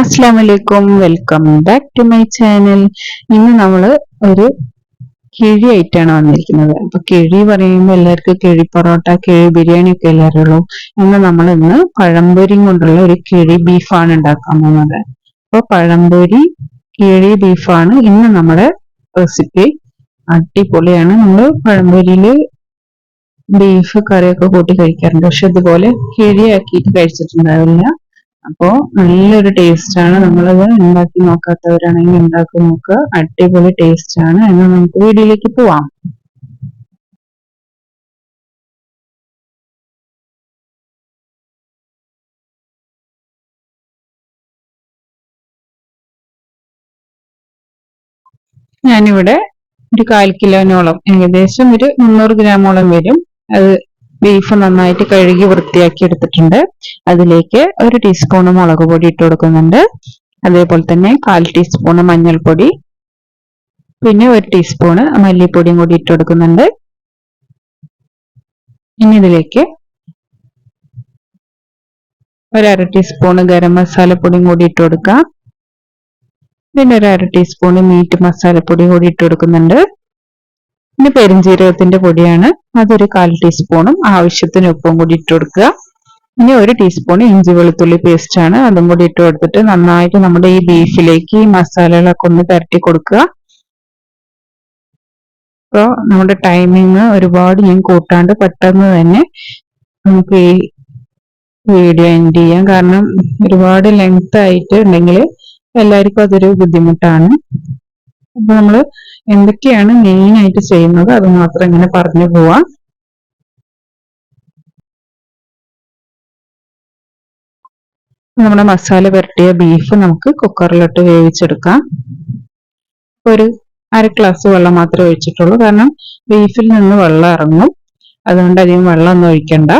അസ്സാം വലൈക്കും welcome back to my channel ഇന്ന് നമ്മൾ ഒരു കിഴി ആയിട്ടാണ് വന്നിരിക്കുന്നത്. അപ്പൊ കിഴി പറയുമ്പോൾ എല്ലാവർക്കും കിഴി പൊറോട്ട കിഴി ബിരിയാണി ഒക്കെ അല്ലേ അറിയുള്ളൂ ഇന്ന് നമ്മൾ ഇന്ന് പഴംപൊരി കൊണ്ടുള്ള ഒരു കിഴി ബീഫാണ് ഉണ്ടാക്കാൻ പോകുന്നത്. അപ്പൊ പഴംപൊരി കിഴി ബീഫാണ് ഇന്ന് നമ്മുടെ റെസിപ്പി. അടിപൊളിയാണ്. നമ്മൾ പഴംപൊരിയിൽ ബീഫ് കറിയൊക്കെ കൂട്ടി കഴിക്കാറുണ്ട്. പക്ഷെ ഇതുപോലെ കിഴിയാക്കിയിട്ട് കഴിച്ചിട്ടുണ്ടാവില്ല. അപ്പോ നല്ലൊരു ടേസ്റ്റ് ആണ്. നമ്മളത് ഉണ്ടാക്കി നോക്കാത്തവരാണെങ്കിൽ ഉണ്ടാക്കി നോക്കുക അടിപൊളി ടേസ്റ്റ് ആണ്. എന്നാൽ നമുക്ക് വീഡിയോയിലേക്ക് പോവാം. ഞാനിവിടെ ഒരു കാൽ കിലോനോളം ഏകദേശം ഒരു മുന്നൂറ് ഗ്രാമോളം വരും. അത് ബീഫ് നന്നായിട്ട് കഴുകി വൃത്തിയാക്കി എടുത്തിട്ടുണ്ട്. അതിലേക്ക് ഒരു ടീസ്പൂൺ മുളക് പൊടി ഇട്ട് കൊടുക്കുന്നുണ്ട്. അതേപോലെ തന്നെ കാൽ ടീസ്പൂൺ മഞ്ഞൾപ്പൊടി. പിന്നെ ഒരു ടീസ്പൂണ് മല്ലിപ്പൊടിയും കൂടി ഇട്ട് കൊടുക്കുന്നുണ്ട്. ഇനി ഇതിലേക്ക് ഒരു അര ടീസ്പൂൺ ഗരം മസാലപ്പൊടിയും കൂടി ഇട്ട് കൊടുക്കാം. പിന്നെ ഒരു അര ടീസ്പൂൺ മീറ്റ് മസാലപ്പൊടി കൂടി ഇട്ട് കൊടുക്കുന്നുണ്ട്. പിന്നെ പെരുംജീരകത്തിന്റെ പൊടിയാണ്. അതൊരു കാൽ ടീസ്പൂണും ആവശ്യത്തിന് ഉപ്പും കൂടി ഇട്ട് കൊടുക്കുക. ഇനി ഒരു ടീസ്പൂൺ ഇഞ്ചി വെളുത്തുള്ളി പേസ്റ്റ് ആണ്. അതും കൂടി ഇട്ട് കൊടുത്തിട്ട് നന്നായിട്ട് നമ്മുടെ ഈ ബീഫിലേക്ക് ഈ മസാലകളൊക്കെ ഒന്ന് പരട്ടി കൊടുക്കുക. അപ്പോൾ നമ്മുടെ ടൈമിങ് ഒരുപാട് ഞാൻ കൂട്ടാണ്ട് പെട്ടെന്ന് തന്നെ നമുക്ക് ഈ വീഡിയോ എൻഡ് ചെയ്യാം. കാരണം ഒരുപാട് ലെങ്ത് ആയിട്ട് ഉണ്ടെങ്കിൽ എല്ലാവർക്കും അതൊരു ബുദ്ധിമുട്ടാണ്. അപ്പൊ നമ്മൾ എന്തൊക്കെയാണ് മെയിൻ ആയിട്ട് ചെയ്യുന്നത്? അത് മാത്രം ഇങ്ങനെ പറഞ്ഞു പോവാം. നമ്മുടെ മസാല പുരട്ടിയ ബീഫ് നമുക്ക് കുക്കറിലിട്ട് വേവിച്ചെടുക്കാം. ഒരു അര ഗ്ലാസ് വെള്ളം മാത്രമേ ഒഴിച്ചിട്ടുള്ളൂ. കാരണം ബീഫിൽ നിന്ന് വെള്ളം ഇറങ്ങും. അതുകൊണ്ട് അധികം വെള്ളം ഒന്നും ഒഴിക്കണ്ട.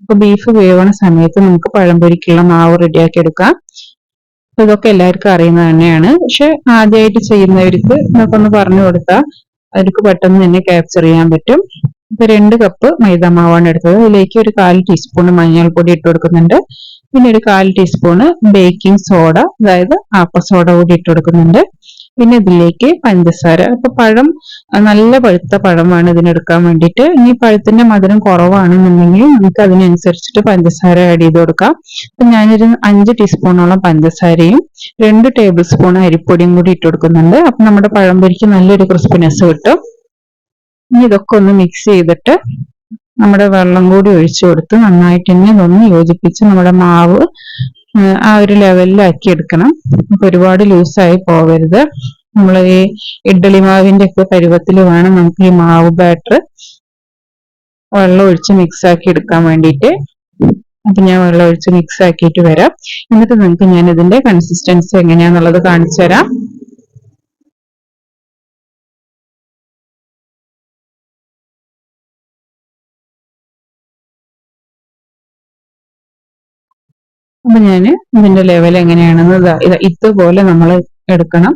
അപ്പൊ ബീഫ് വേവണ സമയത്ത് നമുക്ക് പഴംപൊരിക്കുള്ള മാവ് റെഡിയാക്കി എടുക്കാം. ഇതൊക്കെ എല്ലാവർക്കും അറിയുന്നത് തന്നെയാണ്. പക്ഷെ ആദ്യമായിട്ട് ചെയ്യുന്നവർക്ക് ഇതൊക്കെ ഒന്ന് പറഞ്ഞു കൊടുത്താൽ അവർക്ക് പെട്ടെന്ന് തന്നെ ക്യാപ്ചർ ചെയ്യാൻ പറ്റും. ഇപ്പൊ രണ്ട് കപ്പ് മൈദമാവാണ് എടുത്തത്. അതിലേക്ക് ഒരു കാൽ ടീസ്പൂൺ മഞ്ഞൾപ്പൊടി ഇട്ട് കൊടുക്കുന്നുണ്ട്. പിന്നെ ഒരു കാൽ ടീസ്പൂണ് ബേക്കിംഗ് സോഡ അതായത് ആപ്പ സോഡ കൂടി ഇട്ട് കൊടുക്കുന്നുണ്ട്. പിന്നെ ഇതിലേക്ക് പഞ്ചസാര. അപ്പൊ പഴം നല്ല പഴുത്ത പഴമാണ് ഇതിനെടുക്കാൻ വേണ്ടിയിട്ട്. ഇനി പഴത്തിന്റെ മധുരം കുറവാണെന്നുണ്ടെങ്കിൽ നമുക്ക് അതിനനുസരിച്ചിട്ട് പഞ്ചസാര ആഡ് ചെയ്ത് കൊടുക്കാം. അപ്പൊ ഞാനൊരു അഞ്ച് ടീസ്പൂണോളം പഞ്ചസാരയും രണ്ട് ടേബിൾ സ്പൂൺ അരിപ്പൊടിയും കൂടി ഇട്ട് കൊടുക്കുന്നുണ്ട്. അപ്പൊ നമ്മുടെ പഴം പൊരിക്ക് നല്ലൊരു ക്രിസ്പിനെസ് കിട്ടും. ഇനി ഇതൊക്കെ ഒന്ന് മിക്സ് ചെയ്തിട്ട് നമ്മുടെ വെള്ളം കൂടി ഒഴിച്ചു കൊടുത്ത് നന്നായിട്ട് തന്നെ ഇതൊന്ന് യോജിപ്പിച്ച് നമ്മുടെ മാവ് ആ ഒരു ലെവലിലാക്കി എടുക്കണം. അപ്പൊ ഒരുപാട് ലൂസായി പോവരുത്. നമ്മൾ ഈ ഇഡ്ഡലി മാവിന്റെ ഒക്കെ പരുവത്തിൽ വേണം നമുക്ക് ഈ മാവ് ബാറ്റർ വെള്ളം ഒഴിച്ച് മിക്സ് ആക്കി എടുക്കാൻ വേണ്ടിയിട്ട്. അപ്പൊ ഞാൻ വെള്ളം ഒഴിച്ച് മിക്സ് ആക്കിയിട്ട് വരാം. എന്നിട്ട് നിങ്ങൾക്ക് ഞാൻ ഇതിന്റെ കൺസിസ്റ്റൻസി എങ്ങനെയാന്നുള്ളത് കാണിച്ചു തരാം. അപ്പൊ ഞാൻ ഇതിന്റെ ലെവൽ എങ്ങനെയാണെന്ന് ഇതുപോലെ നമ്മൾ എടുക്കണം.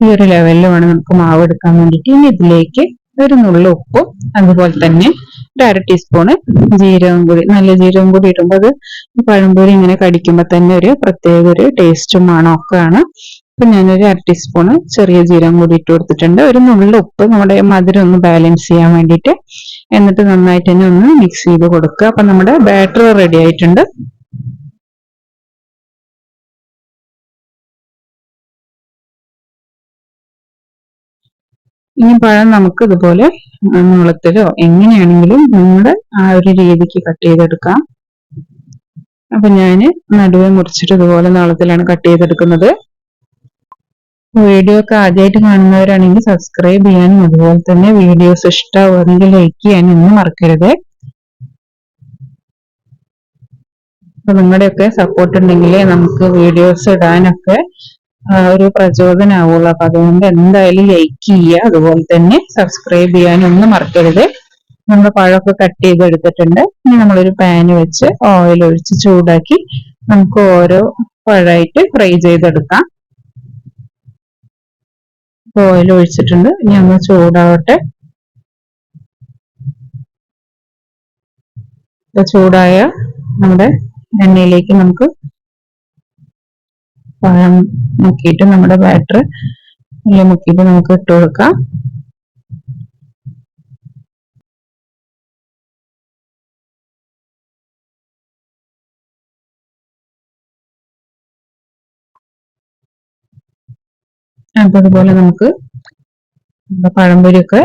ഈ ഒരു ലെവലിൽ വേണം നമുക്ക് മാവ് എടുക്കാൻ വേണ്ടിയിട്ട്. ഇനി ഇതിലേക്ക് ഒരു നുള്ള ഉപ്പും അതുപോലെ തന്നെ ഒരു അര ടീസ്പൂണ് ജീരകം കൂടി നല്ല ജീരകം കൂടി ഇടുമ്പോൾ അത് പഴംപൊരി ഇങ്ങനെ കടിക്കുമ്പോൾ തന്നെ ഒരു പ്രത്യേക ഒരു ടേസ്റ്റും മണമൊക്കെയാണ് അപ്പൊ ഞാനൊരു അര ടീസ്പൂണ് ചെറിയ ജീരകം കൂടി ഇട്ട് കൊടുത്തിട്ടുണ്ട്. ഒരു നുള്ള ഉപ്പ് നമ്മുടെ മധുരം ഒന്ന് ബാലൻസ് ചെയ്യാൻ വേണ്ടിയിട്ട്. എന്നിട്ട് നന്നായിട്ട് തന്നെ ഒന്ന് മിക്സ് ചെയ്ത് കൊടുക്കുക. അപ്പൊ നമ്മുടെ ബാറ്റർ റെഡി ആയിട്ടുണ്ട്. ഇനി പഴം നമുക്ക് ഇതുപോലെ നീളത്തിലോ എങ്ങനെയാണെങ്കിലും നമ്മുടെ ആ ഒരു രീതിക്ക് കട്ട് ചെയ്തെടുക്കാം. അപ്പൊ ഞാൻ നടുവെ മുറിച്ചിട്ട് ഇതുപോലെ നീളത്തിലാണ് കട്ട് ചെയ്തെടുക്കുന്നത്. വീഡിയോ ഒക്കെ ആദ്യമായിട്ട് കാണുന്നവരാണെങ്കിൽ സബ്സ്ക്രൈബ് ചെയ്യാനും അതുപോലെ തന്നെ വീഡിയോസ് ഇഷ്ടമാവുകയാണെങ്കിൽ ലൈക്ക് ചെയ്യാനും ഒന്നും മറക്കരുത്. അപ്പൊ നിങ്ങളുടെയൊക്കെ സപ്പോർട്ട് ഉണ്ടെങ്കിലേ നമുക്ക് വീഡിയോസ് ഇടാനൊക്കെ ഒരു പ്രചോദനമാവുള്ളൂ അപ്പൊ അതുകൊണ്ട് എന്തായാലും ലൈക്ക് ചെയ്യുക. അതുപോലെ തന്നെ സബ്സ്ക്രൈബ് ചെയ്യാനൊന്നും മറക്കരുത്. നമ്മൾ പഴമൊക്കെ കട്ട് ചെയ്തെടുത്തിട്ടുണ്ട്. ഇനി നമ്മളൊരു പാൻ വെച്ച് ഓയിൽ ഒഴിച്ച് ചൂടാക്കി നമുക്ക് ഓരോ പഴമായിട്ട് ഫ്രൈ ചെയ്തെടുക്കാം. ഓയിൽ ഒഴിച്ചിട്ടുണ്ട്. ഇനി ഒന്ന് ചൂടാവട്ടെ. ചൂടായ നമ്മുടെ എണ്ണയിലേക്ക് നമുക്ക് പഴം മുക്കിയിട്ട് നമ്മുടെ ബാറ്റർ ഉള്ളിൽ മുക്കിയിട്ട് നമുക്ക് ഇട്ട് കൊടുക്കാം. അപ്പൊ അതുപോലെ നമുക്ക് പഴംപൊരിയൊക്കെ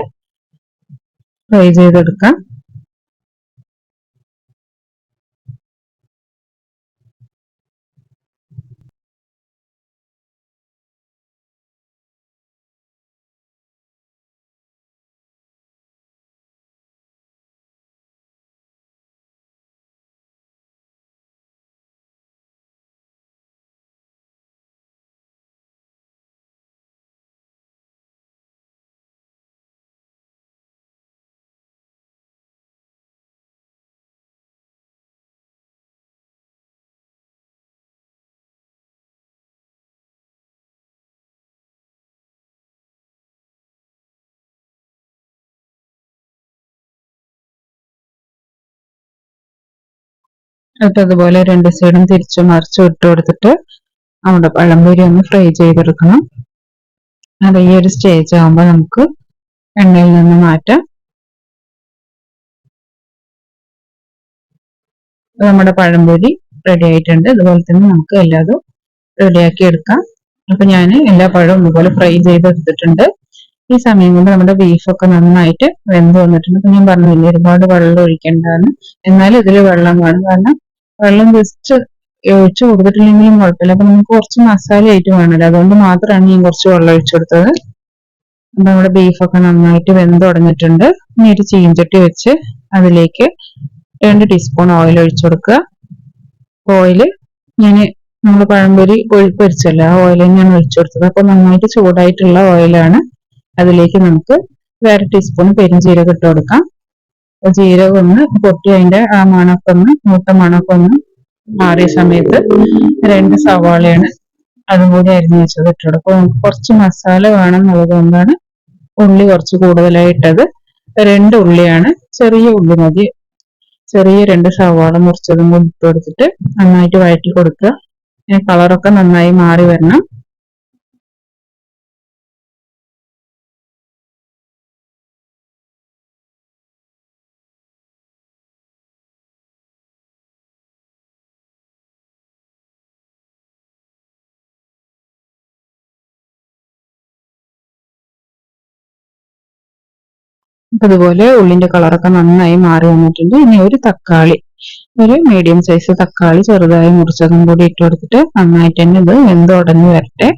ഫ്രൈ ചെയ്തെടുക്കാം. അതുപോലെ രണ്ട് സൈഡും തിരിച്ചു മറിച്ചു ഇട്ട് കൊടുത്തിട്ട് നമ്മുടെ പഴംപൊരി ഒന്ന് ഫ്രൈ ചെയ്തെടുക്കണം. അത് ഈ ഒരു സ്റ്റേജ് ആകുമ്പോൾ നമുക്ക് എണ്ണയിൽ നിന്ന് മാറ്റാം. നമ്മുടെ പഴംപൊരി റെഡി ആയിട്ടുണ്ട്. അതുപോലെ തന്നെ നമുക്ക് എല്ലാതും റെഡിയാക്കി എടുക്കാം. അപ്പൊ ഞാൻ എല്ലാ പഴവും ഇതുപോലെ ഫ്രൈ ചെയ്തെടുത്തിട്ടുണ്ട്. ഈ സമയം കൊണ്ട് നമ്മുടെ ബീഫൊക്കെ നന്നായിട്ട് വെന്ത് വന്നിട്ടുണ്ട്. അപ്പൊ ഞാൻ പറഞ്ഞില്ലേ ഒരുപാട് വെള്ളം ഒഴിക്കേണ്ടതാണ്. എന്നാലും ഇതിൽ വെള്ളം വേണം. കാരണം വെള്ളം ജസ്റ്റ് ഒഴിച്ചു കൊടുത്തിട്ടില്ലെങ്കിലും കുഴപ്പമില്ല. അപ്പൊ നമുക്ക് കുറച്ച് മസാല ആയിട്ട് വേണമല്ലോ. അതുകൊണ്ട് മാത്രമാണ് ഞാൻ കുറച്ച് വെള്ളം ഒഴിച്ചു കൊടുത്തത്. അപ്പൊ നമ്മുടെ ബീഫൊക്കെ നന്നായിട്ട് വെന്ത് തുടങ്ങിയിട്ടുണ്ട്. ഇനി ഒരു ചീഞ്ചട്ടി വെച്ച് അതിലേക്ക് രണ്ട് ടീസ്പൂൺ ഓയിൽ ഒഴിച്ചു കൊടുക്കുക. ഓയിൽ ഞാൻ നമ്മൾ പഴംപൊരി പൊരിച്ചല്ലോ ആ ഓയിൽ തന്നെയാണ് ഒഴിച്ചു കൊടുത്തത്. അപ്പൊ നന്നായിട്ട് ചൂടായിട്ടുള്ള ഓയിലാണ് അതിലേക്ക് നമുക്ക് വേറെ ടീസ്പൂൺ പെരിഞ്ചീരകം ഇട്ട് കൊടുക്കാം. ജീരകം ഒന്ന് പൊട്ടി അതിന്റെ ആ മണമൊക്കെ ഒന്ന് മൂത്ത മണമൊക്കെ ഒന്ന് മാറിയ സമയത്ത് രണ്ട് സവാളയാണ് അതും കൂടി അരിഞ്ഞു വെച്ചത് ഇട്ടത്. അപ്പൊ നമുക്ക് കുറച്ച് മസാല വേണം എന്നുള്ളത് കൊണ്ടാണ് ഉള്ളി കുറച്ച് കൂടുതലായിട്ടത്. രണ്ട് ഉള്ളിയാണ് ചെറിയ ഉള്ളി മതി. ചെറിയ രണ്ട് സവാള മുറിച്ചതും കൂടി ഇട്ട് കൊടുത്തിട്ട് നന്നായിട്ട് വഴറ്റി കൊടുക്കുക. കളറൊക്കെ നന്നായി മാറി വരണം. അതുപോലെ ഉള്ളിന്റെ കളറൊക്കെ നന്നായി മാറി വന്നിട്ടുണ്ട്. ഇനി ഒരു തക്കാളി ഒരു മീഡിയം സൈസ് തക്കാളി ചെറുതായി മുറിച്ചതും കൂടി ഇട്ട് കൊടുത്തിട്ട് നന്നായിട്ട് തന്നെ ഇത് വെന്ത് ഉടഞ്ഞു വരട്ടെ.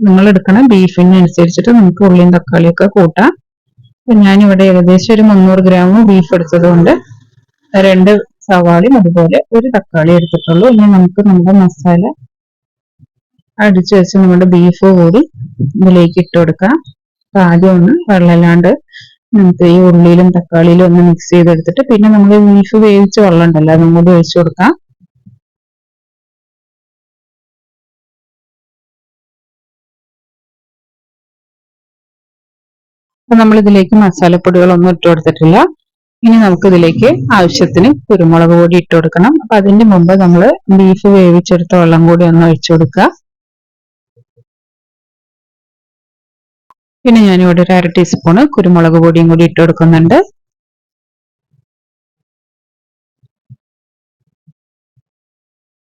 നിങ്ങൾ എടുക്കണ ബീഫിനനുസരിച്ചിട്ട് നമുക്ക് ഉള്ളിയും തക്കാളിയൊക്കെ കൂട്ടാം. അപ്പൊ ഞാനിവിടെ ഏകദേശം ഒരു മുന്നൂറ് ഗ്രാം ബീഫ് എടുത്തത് കൊണ്ട് രണ്ട് സവാളയും അതുപോലെ ഒരു തക്കാളി എടുത്തിട്ടുള്ളൂ. ഇനി നമുക്ക് നമ്മുടെ മസാല അടിച്ചു വെച്ച് നമ്മുടെ ബീഫ് കൂടി ഇതിലേക്ക് ഇട്ട് കൊടുക്കാം. അപ്പൊ ആദ്യം ഒന്ന് വെള്ളമില്ലാണ്ട് നമുക്ക് ഈ ഉള്ളിയിലും തക്കാളിയിലും ഒന്ന് മിക്സ് ചെയ്തെടുത്തിട്ട് പിന്നെ നമ്മൾ ബീഫ് വേവിച്ച വെള്ളം ഉണ്ടല്ലോ അതും കൂടി ഒഴിച്ചു കൊടുക്കാം. അപ്പൊ നമ്മൾ ഇതിലേക്ക് മസാലപ്പൊടികളൊന്നും ഇട്ട് കൊടുത്തിട്ടില്ല. ഇനി നമുക്ക് ഇതിലേക്ക് ആവശ്യത്തിന് കുരുമുളക് പൊടി ഇട്ട് കൊടുക്കണം. അപ്പൊ അതിന്റെ മുമ്പ് നമ്മൾ ബീഫ് വേവിച്ചെടുത്ത വെള്ളം കൂടി ഒന്ന് ഒഴിച്ചു കൊടുക്കുക. പിന്നെ ഞാനിവിടെ ഒരു അര ടീസ്പൂണ് കുരുമുളക് പൊടിയും കൂടി ഇട്ട് കൊടുക്കുന്നുണ്ട്.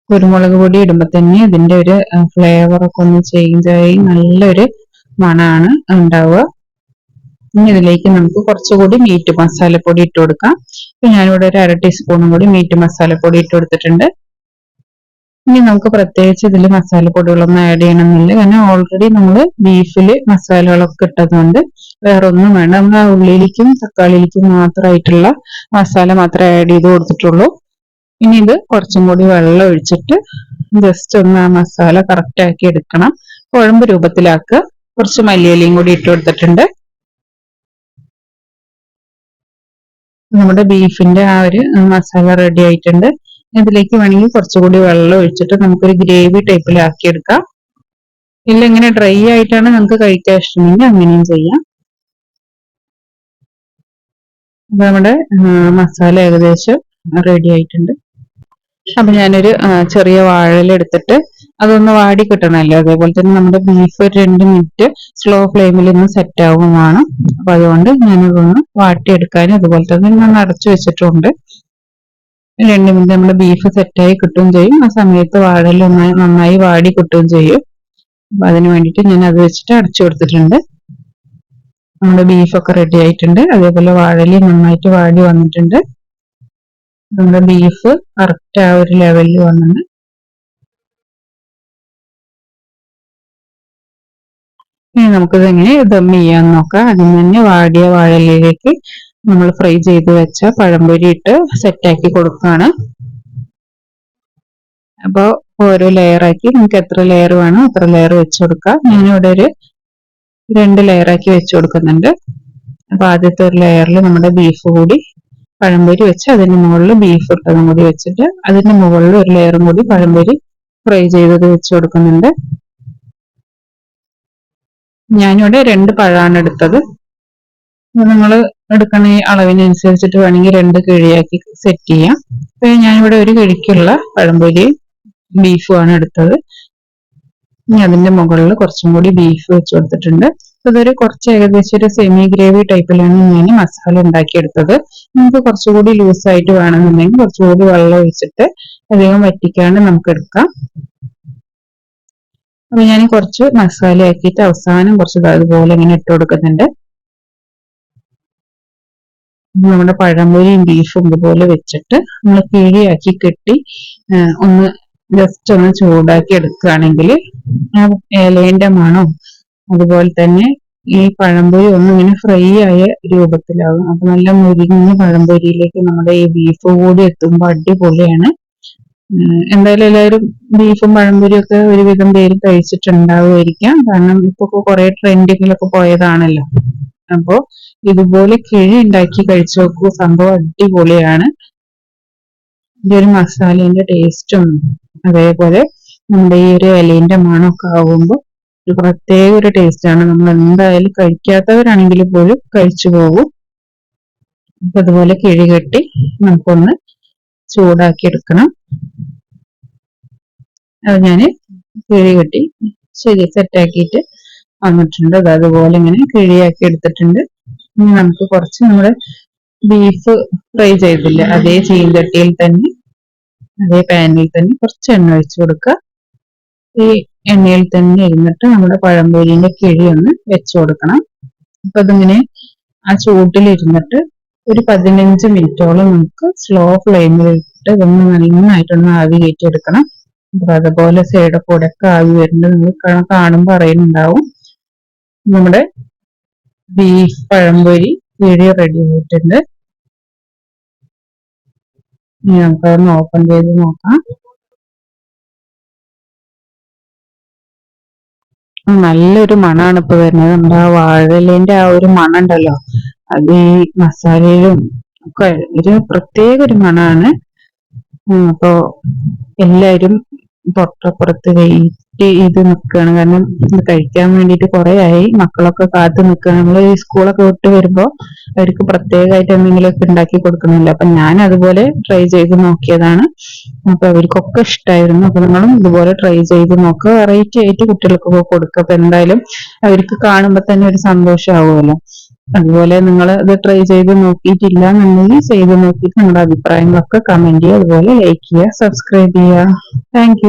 കുരുമുളക് പൊടി ഇടുമ്പോൾ തന്നെ ഇതിന്റെ ഒരു ഫ്ലേവർ ഒക്കെ ഒന്ന് ചേഞ്ച് ആയി നല്ലൊരു മണമാണ് ഉണ്ടാവുക. ഇനി ഇതിലേക്ക് നമുക്ക് കുറച്ചുകൂടി മീറ്റ് മസാലപ്പൊടി ഇട്ട് കൊടുക്കാം. ഞാനിവിടെ ഒരു അര ടീസ്പൂണും കൂടി മീറ്റ് മസാലപ്പൊടി ഇട്ട് കൊടുത്തിട്ടുണ്ട്. ഇനി നമുക്ക് പ്രത്യേകിച്ച് ഇതിൽ മസാലപ്പൊടികളൊന്നും ആഡ് ചെയ്യണമെന്നില്ല. കാരണം ഓൾറെഡി നമ്മൾ ബീഫിൽ മസാലകളൊക്കെ ഇട്ടതുകൊണ്ട് വേറെ ഒന്നും വേണ്ട. നമ്മൾ ആ തക്കാളിയിലേക്കും മാത്രമായിട്ടുള്ള മസാല മാത്രമേ ആഡ് ചെയ്ത് കൊടുത്തിട്ടുള്ളൂ. ഇനി ഇത് കുറച്ചും കൂടി വെള്ളം ഒഴിച്ചിട്ട് ജസ്റ്റ് ഒന്ന് ആ മസാല കറക്റ്റ് ആക്കി എടുക്കണം. കുഴമ്പ് രൂപത്തിലാക്കുക. കുറച്ച് മല്ലിയിലയും കൂടി ഇട്ട് കൊടുത്തിട്ടുണ്ട്. നമ്മുടെ ബീഫിന്റെ ആ ഒരു മസാല റെഡി ആയിട്ടുണ്ട്. ഇതിലേക്ക് വേണമെങ്കിൽ കുറച്ചുകൂടി വെള്ളം ഒഴിച്ചിട്ട് നമുക്കൊരു ഗ്രേവി ടൈപ്പിലാക്കിയെടുക്കാം ഇല്ല ഇങ്ങനെ ഡ്രൈ ആയിട്ടാണ് നമുക്ക് കഴിക്കാൻ ഇഷ്ടമെങ്കിൽ അങ്ങനെയും ചെയ്യാം. നമ്മുടെ മസാല ഏകദേശം റെഡി ആയിട്ടുണ്ട്. അപ്പൊ ഞാനൊരു ചെറിയ വാഴയില എടുത്തിട്ട് അതൊന്ന് വാടി കിട്ടണമല്ലോ. അതേപോലെ തന്നെ നമ്മുടെ ബീഫ് ഒരു രണ്ട് മിനിറ്റ് സ്ലോ ഫ്ലെയിമിൽ ഒന്ന് സെറ്റ് ആവുമാണ് അപ്പൊ അതുകൊണ്ട് ഞാനിതൊന്ന് വാട്ടിയെടുക്കാനും അതുപോലെ തന്നെ ഞാൻ അടച്ചു വെച്ചിട്ടുണ്ട്. രണ്ട് മിനിറ്റ് നമ്മൾ ബീഫ് സെറ്റായി കിട്ടുകയും ചെയ്യും. ആ സമയത്ത് വാടൽ നന്നായി വാടി കിട്ടുകയും ചെയ്യും. അപ്പൊ അതിന് വേണ്ടിയിട്ട് ഞാൻ അത് വെച്ചിട്ട് അടച്ചു കൊടുത്തിട്ടുണ്ട്. നമ്മുടെ ബീഫൊക്കെ റെഡി ആയിട്ടുണ്ട്. അതേപോലെ വാഴലി നന്നായിട്ട് വാടി വന്നിട്ടുണ്ട്. നമ്മുടെ ബീഫ് കറക്റ്റ് ആ ഒരു ലെവലിൽ വന്നിട്ടുണ്ട്. ഇനി നമുക്കിത് എങ്ങനെ ദം ചെയ്യാൻ നോക്കാം. അതിന് തന്നെ വാടിയ വാഴലിലേക്ക് നമ്മൾ ഫ്രൈ ചെയ്ത് വെച്ച പഴംപൊരി ഇട്ട് സെറ്റാക്കി കൊടുക്കുകയാണ് അപ്പോൾ ഓരോ ലെയറാക്കി നമുക്ക് എത്ര ലെയർ വേണോ അത്ര ലെയർ വെച്ച് കൊടുക്കാം. ഞാനിവിടെ ഒരു രണ്ട് ലെയറാക്കി വെച്ച് കൊടുക്കുന്നുണ്ട്. അപ്പൊ ആദ്യത്തെ ഒരു ലെയറിൽ നമ്മുടെ ബീഫ് കൂടി പഴംപൊരി വെച്ച് അതിന്റെ മുകളിൽ ബീഫ് ഇട്ടതും കൂടി വെച്ചിട്ട് അതിന്റെ മുകളിൽ ഒരു ലെയറും കൂടി പഴംപൊരി ഫ്രൈ ചെയ്തത് വെച്ച് കൊടുക്കുന്നുണ്ട്. ഞാനിവിടെ രണ്ട് പഴമാണ് എടുത്തത്. നിങ്ങൾ എടുക്കണ ഈ അളവിനനുസരിച്ചിട്ട് വേണമെങ്കിൽ രണ്ട് കിഴിയാക്കി സെറ്റ് ചെയ്യാം. അപ്പൊ ഞാനിവിടെ ഒരു കിഴിക്കുള്ള പഴംപൊരി ബീഫുമാണ് എടുത്തത്. ഇനി അതിന്റെ മുകളിൽ കുറച്ചും കൂടി ബീഫ് വെച്ച് കൊടുത്തിട്ടുണ്ട്. ഇതൊരു കുറച്ച് ഏകദേശം ഒരു സെമി ഗ്രേവി ടൈപ്പിലാണ് ഞാൻ മസാല ഉണ്ടാക്കിയെടുത്തത്. നമുക്ക് കുറച്ചുകൂടി ലൂസ് ആയിട്ട് വേണമെന്നുണ്ടെങ്കിൽ കുറച്ചുകൂടി വെള്ളം ഒഴിച്ചിട്ട് അധികം വറ്റിക്കാണ്ട് നമുക്ക് എടുക്കാം. അപ്പൊ ഞാൻ കുറച്ച് മസാല ആക്കിയിട്ട് അവസാനം കുറച്ച് അതുപോലെ ഇങ്ങനെ ഇട്ട് കൊടുക്കുന്നുണ്ട്. നമ്മുടെ പഴംപൊരിയും ബീഫും ഇതുപോലെ വെച്ചിട്ട് നമ്മൾ കിഴിയാക്കി കെട്ടി ഒന്ന് ജസ്റ്റ് ഒന്ന് ചൂടാക്കി എടുക്കുകയാണെങ്കിൽ ആ ഇലേന്റെ മണം അതുപോലെ തന്നെ ഈ പഴംപൊരി ഒന്നും ഇങ്ങനെ ഫ്രൈ ആയ രൂപത്തിലാകും അപ്പൊ നല്ല മുരിഞ്ഞ പഴംപൊരിയിലേക്ക് നമ്മുടെ ഈ ബീഫ് കൂടി എത്തുമ്പോൾ അടിപൊളിയാണ്. എന്തായാലും എല്ലാവരും ബീഫും പഴംപൊരിയും ഒക്കെ ഒരുവിധം പേര് കഴിച്ചിട്ടുണ്ടാവുമായിരിക്കാം. കാരണം ഇപ്പൊ കുറെ ട്രെൻഡിങ്ങിലൊക്കെ പോയതാണല്ലോ. അപ്പോ ഇതുപോലെ കിഴി ഉണ്ടാക്കി കഴിച്ചു നോക്കൂ. സംഭവം അടിപൊളിയാണ്. ഇതിന്റെ ഒരു മസാലേന്റെ ടേസ്റ്റും അതേപോലെ നമ്മുടെ ഈ ഒരു ഇലേന്റെ മണമൊക്കെ ആകുമ്പോൾ ഒരു പ്രത്യേക ഒരു ടേസ്റ്റാണ് നമ്മൾ എന്തായാലും കഴിക്കാത്തവരാണെങ്കിൽ പോലും കഴിച്ചു പോകും. അപ്പൊ അതുപോലെ കിഴി കെട്ടി നമുക്കൊന്ന് ചൂടാക്കി എടുക്കണം. അത് ഞാൻ കിഴി കെട്ടി ശരി സെറ്റാക്കിയിട്ട് വന്നിട്ടുണ്ട്. അത് അതുപോലെ ഇങ്ങനെ കിഴിയാക്കി എടുത്തിട്ടുണ്ട്. ഇനി നമുക്ക് കുറച്ച് നമ്മുടെ ബീഫ് ഫ്രൈ ചെയ്തില്ല? അതേ ചീന്തട്ടിയിൽ തന്നെ അതേ പാനിൽ തന്നെ കുറച്ച് എണ്ണ ഒഴിച്ച് കൊടുക്കുക. ഈ എണ്ണയിൽ തന്നെ ഇരുന്നിട്ട് നമ്മുടെ പഴംപൊരിന്റെ കിഴി ഒന്ന് വെച്ചു കൊടുക്കണം. അപ്പൊ അതിങ്ങനെ ആ ചൂട്ടിലിരുന്നിട്ട് ഒരു പതിനഞ്ച് മിനിറ്റോളം നമുക്ക് സ്ലോ ഫ്ലെയിമിൽ ഇട്ട് ഇതൊന്ന് നന്നായിട്ടൊന്ന് ആവി കയറ്റിയെടുക്കണം. അപ്പൊ അതുപോലെ സൈഡ് കൂടെ ഒക്കെ ആവി വരുന്നത് നിങ്ങൾ കാണുമ്പോൾ അറിയുന്നുണ്ടാവും. നമ്മുടെ ബീഫ് പഴംപൊരി വീഡിയോ റെഡി ആയിട്ടുണ്ട്. നമുക്കതൊന്ന് ഓപ്പൺ ചെയ്ത് നോക്കാം. നല്ലൊരു മണമാണ് ഇപ്പൊ വരുന്നത്. നമ്മുടെ ആ വാഴലേന്റെ ആ ഒരു മണം ഉണ്ടല്ലോ അത് ഈ മസാലയിലും ഒക്കെ ഒരു പ്രത്യേക ഒരു മണാണ്. അപ്പോ എല്ലാരും തൊട്ടപ്പുറത്ത് വെയിറ്റ് ചെയ്ത് നിൽക്കുകയാണ് കാരണം ഇത് കഴിക്കാൻ വേണ്ടിയിട്ട് കുറെ ആയി. മക്കളൊക്കെ കാത്തു നിൽക്കുകയാണ് നമ്മൾ ഈ സ്കൂളൊക്കെ വിട്ട് വരുമ്പോ അവർക്ക് പ്രത്യേകമായിട്ട് എന്തെങ്കിലുമൊക്കെ ഉണ്ടാക്കി കൊടുക്കുന്നില്ല. അപ്പൊ ഞാൻ അതുപോലെ ട്രൈ ചെയ്ത് നോക്കിയതാണ്. അപ്പൊ അവർക്കൊക്കെ ഇഷ്ടമായിരുന്നു അപ്പൊ നിങ്ങളും ഇതുപോലെ ട്രൈ ചെയ്ത് നോക്കുക വെറൈറ്റി ആയിട്ട് കുട്ടികൾക്കൊക്കെ കൊടുക്കുക അപ്പൊ എന്തായാലും അവർക്ക് കാണുമ്പോൾ തന്നെ ഒരു സന്തോഷമാവുമല്ലോ. അതുപോലെ നിങ്ങൾ ഇത് ട്രൈ ചെയ്ത് നോക്കിയിട്ടില്ല എന്നുണ്ടെങ്കിൽ ചെയ്ത് നോക്കിയിട്ട് നിങ്ങളുടെ അഭിപ്രായങ്ങളൊക്കെ കമന്റ് ചെയ്യുക. അതുപോലെ ലൈക്ക് ചെയ്യുക സബ്സ്ക്രൈബ് ചെയ്യുക. താങ്ക്